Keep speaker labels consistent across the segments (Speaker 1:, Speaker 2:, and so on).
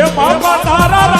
Speaker 1: એ તારા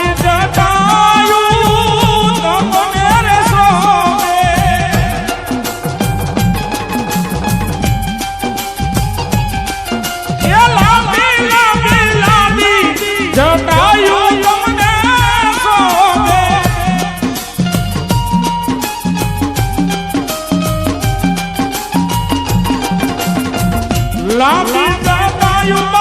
Speaker 1: લાંબી તમને